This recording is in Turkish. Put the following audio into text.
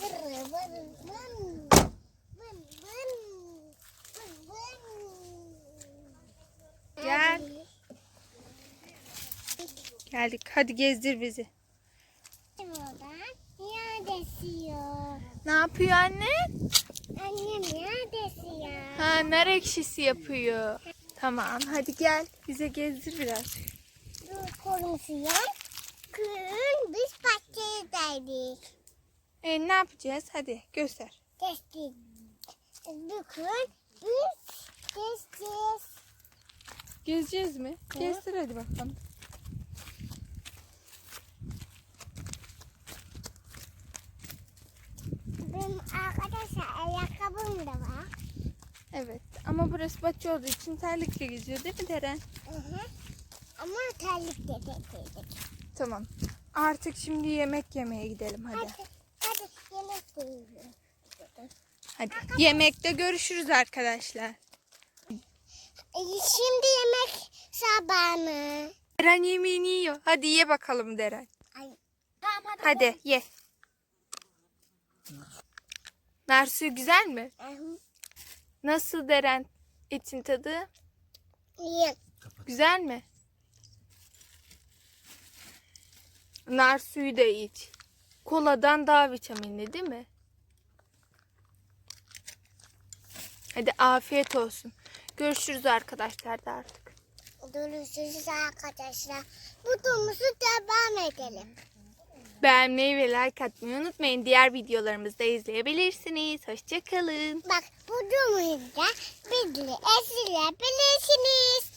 Vır vır vın. Gel. Geldik. Hadi gezdir bizi. Ne yapıyor anne? Annem yağ desiyor. Ha nar ekşisi yapıyor. Tamam hadi gel. Bize gezdir biraz. Dur biz bahçedeydik. E, ne yapacağız? Hadi göster. Kestik. Bugün biz gezeceğiz. Gezeceğiz mi? Gezdir hadi bakalım. Benim arkadaşlar ayakkabım da var. Evet ama burası bahçe olduğu için terlikle geziyor değil mi Deren? Hı hı. Ama terlik de getirdik. Tamam. Artık şimdi yemek yemeye gidelim hadi. Hadi, hadi yemek yiyelim. Hadi. Yemekte görüşürüz arkadaşlar. E, Şimdi yemek sabahı. Deren yemeğini yiyor. Hadi ye bakalım Deren. Ay. Tamam hadi. Hadi ye. Nar suyu güzel mi? Nasıl Deren etin tadı? İyi. Güzel mi? Nar suyu da iç. Koladan daha vitaminli değil mi? Hadi afiyet olsun. Görüşürüz arkadaşlar da artık. Görüşürüz arkadaşlar. Videomuzu devam edelim. Beğenmeyi ve like atmayı unutmayın. Diğer videolarımızı da izleyebilirsiniz. Hoşçakalın. Bak videomuzu da bildirim esilebilirsiniz.